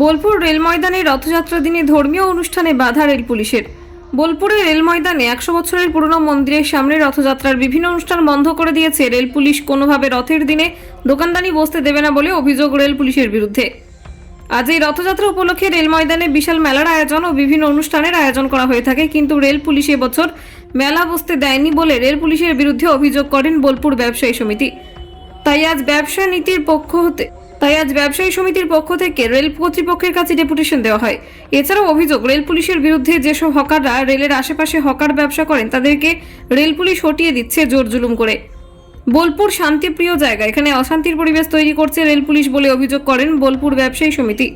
Bolpur rail ময়দানে রথযাত্রা দিনে ধর্মীয় অনুষ্ঠানে বাধা রেল পুলিশের। বোলপুরের রেল ময়দানে একশো বছরের পুরনো মন্দিরের সামনে রথযাত্রার বিভিন্ন অনুষ্ঠান বন্ধ করে দিয়েছে রেল পুলিশ। কোনোভাবে রথের দিনে দোকানদানি বসতে দেবে না বলে অভিযোগ রেল পুলিশের বিরুদ্ধে। আজ এই রথযাত্রা উপলক্ষে রেল ময়দানে বিশাল মেলার আয়োজন ও বিভিন্ন অনুষ্ঠানের আয়োজন করা হয়ে থাকে, কিন্তু রেল পুলিশ এবছর মেলা বসতে দেয়নি বলে রেল পুলিশের বিরুদ্ধে অভিযোগ করেন বোলপুর ব্যবসায়ী সমিতি। তাই আজ ব্যবসা নীতির পক্ষ হতে তাই আজ ব্যবসায়ী সমিতির পক্ষ থেকে রেল কর্তৃপক্ষের কাছে ডেপুটেশন দেওয়া হয়। এছাড়াও অভিযোগ, রেল পুলিশের বিরুদ্ধে যেসব হকাররা রেলের আশেপাশে হকার ব্যবসা করেন, তাদেরকে রেল পুলিশ হটিয়ে দিচ্ছে জোর জুলুম করে। বোলপুর শান্তিপ্রিয় জায়গা, এখানে অশান্তির পরিবেশ তৈরি করছে রেল পুলিশ বলে অভিযোগ করেন বোলপুর ব্যবসায়ী সমিতি।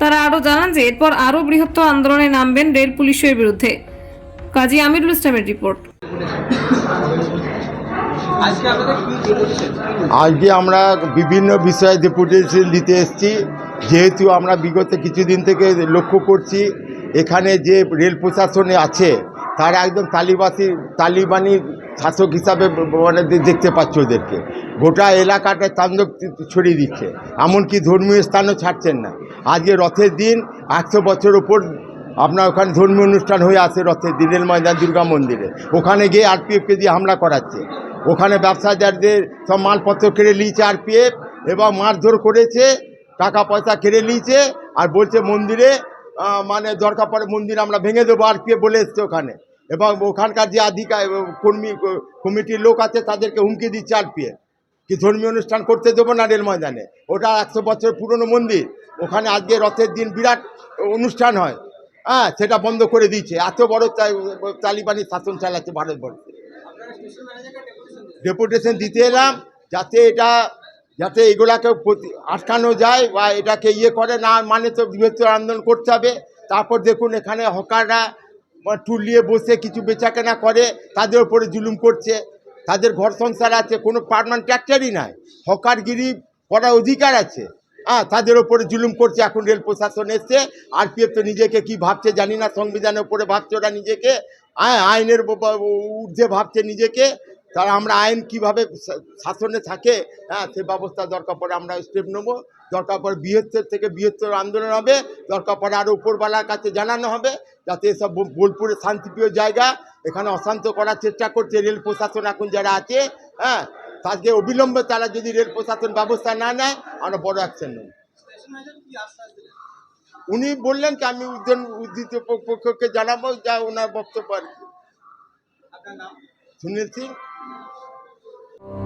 তারা আরও জানান যে এরপর আরও বৃহত্তর আন্দোলনে নামবেন রেল পুলিশের বিরুদ্ধে। কাজী আমিরুল ইসলামের রিপোর্ট। আজকে আমরা বিভিন্ন বিষয়ে ডেপুটেশন দিতে এসেছি। যেহেতু আমরা বিগত কিছুদিন থেকে লক্ষ্য করছি, এখানে যে রেল প্রশাসনে আছে, তারা একদম তালিবাসী, তালিবানি শাসক হিসাবে মানে দেখতে পাচ্ছে ওদেরকে। গোটা এলাকাটা তাণ্ডব ছড়িয়ে দিচ্ছে। এমনকি ধর্মীয় স্থানও ছাড়ছেন না। আজকে রথের দিন, একশো বছর ওপর আপনার ওখানে ধর্মীয় অনুষ্ঠান হয়ে আসে রথের দিন, রেল ময়দান, দুর্গা মন্দিরে। ওখানে গিয়ে আরপিএফকে দিয়ে হামলা করাচ্ছে। ওখানে ব্যবসাদারদের সব মালপত্র কেড়ে নিয়েছে আর আরপিএফ এবং মারধর করেছে, টাকা পয়সা কেড়ে নিয়েছে আর বলছে মন্দিরে মানে দরকার পড়ে মন্দির আমরা ভেঙে দেবো আর আরপিএফ বলে এসছে ওখানে। এবং ওখানকার যে আধিকার কর্মী কমিটির লোক আছে তাদেরকে হুমকি দিচ্ছে আর আরপিএফ। কি ধর্মীয় অনুষ্ঠান করতে দেবো না রেল ময়দানে? ওটা একশো বছর পুরনো মন্দির। ওখানে আজকে রথের দিন বিরাট অনুষ্ঠান হয়। হ্যাঁ সেটা বন্ধ করে দিয়েছে। এত বড় তালিবানি শাসন চালাচ্ছে ভারতবর্ষে। ডেপুটেশন দিতে এলাম, যাতে এটা, যাতে এগুলাকে আটকানো যায় বা এটাকে ইয়ে করে, না মানে তো বৃহত্তর আন্দোলন করতে হবে। তারপর দেখুন এখানে হকাররা টুলিয়ে বসে কিছু বেচাকেনা করে, তাদের উপরে জুলুম করছে। তাদের ঘর সংসার আছে, কোনো পারমানেন্ট ট্যাক্টারই নাই। হকারগিরি করার অধিকার আছে। হ্যাঁ তাদের ওপরে জুলুম করছে, এখন রেল প্রশাসন এসছে। আরপিএফ তো নিজেকে কি ভাবছে জানি না, সংবিধানের উপরে ভাবছে ওরা নিজেকে। আইনের ঊর্ধ্বে ভাবছে নিজেকে। তারা আমরা আইন কীভাবে শাসনে থাকে হ্যাঁ সে ব্যবস্থা দরকার পড়ে আমরা স্টেপ নেব। দরকার পড়ে বৃহত্তর থেকে বৃহত্তর আন্দোলন হবে। দরকার পড়ে আরও উপরবেলার কাছে জানানো হবে, যাতে এসব বোল- বোলপুরের শান্তিপ্রিয় জায়গা, এখানে অশান্ত করার চেষ্টা করছে রেল প্রশাসন এখন যারা আছে হ্যাঁ তাকে অবিলম্বে তারা যদি রেল প্রশাসন ব্যবস্থা না নেয়, আমরা বড় অ্যাকশন নেব। উনি বললেন কি, আমি উদ্যান উদ্ধৃত পক্ষকে জানাব, যা ওনার বক্তব্য আর কি। unirte. Thank.